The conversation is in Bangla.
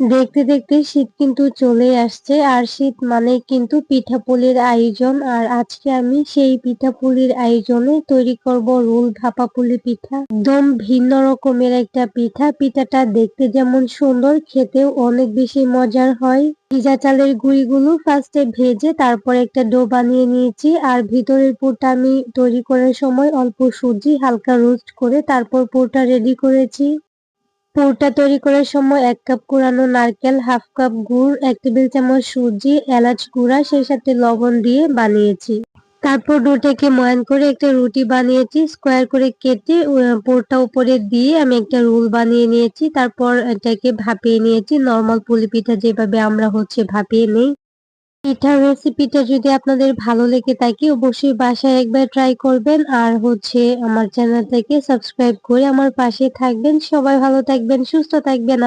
দেখতে দেখতে শীত কিন্তু চলে আসছে। আর শীত মানে কিন্তু পিঠাপুলির আয়োজন। আর আজকে আমি সেই পিঠাপুলির আয়োজনে তৈরি করব রোল ভাপা পুলি পিঠা। একদম ভিন্ন রকমের একটা পিঠা। পিঠাটা দেখতে যেমন সুন্দর, খেতেও অনেক বেশি মজার হয়। ভিজা চালের গুঁড়িগুলো ফার্স্টে ভেজে তারপর একটা ডো বানিয়ে নিয়েছি। আর ভিতরের পুরটা আমি তৈরি করার সময় অল্প সুজি, হালকা রোস্ট করে তারপর পুরটা রেডি করেছি। পুরটা তৈরি করার সময় এক কাপ কুড়ানো নারকেল, হাফ কাপ গুড়, এক টেবিল চামচ সুজি, এলাচ গুঁড়া, সেই সাথে লবণ দিয়ে বানিয়েছি। তারপর ডোটাকে ময়ান করে একটা রুটি বানিয়েছি, স্কোয়ার করে কেটে পোরটা উপরে দিয়ে আমি একটা রোল বানিয়ে নিয়েছি। তারপর এটাকে ভাপিয়ে নিয়েছি। নর্মাল পুলি পিঠা যেভাবে আমরা হচ্ছে ভাপিয়ে নেই। পিঠার রেসিপিটা যদি আপনাদের ভালো লেগে থাকে, অবশ্যই বাসায় একবার ট্রাই করবেন। আর হচ্ছে আমার চ্যানেলটাকে সাবস্ক্রাইব করে আমার পাশে থাকবেন। সবাই ভালো থাকবেন, সুস্থ থাকবেন।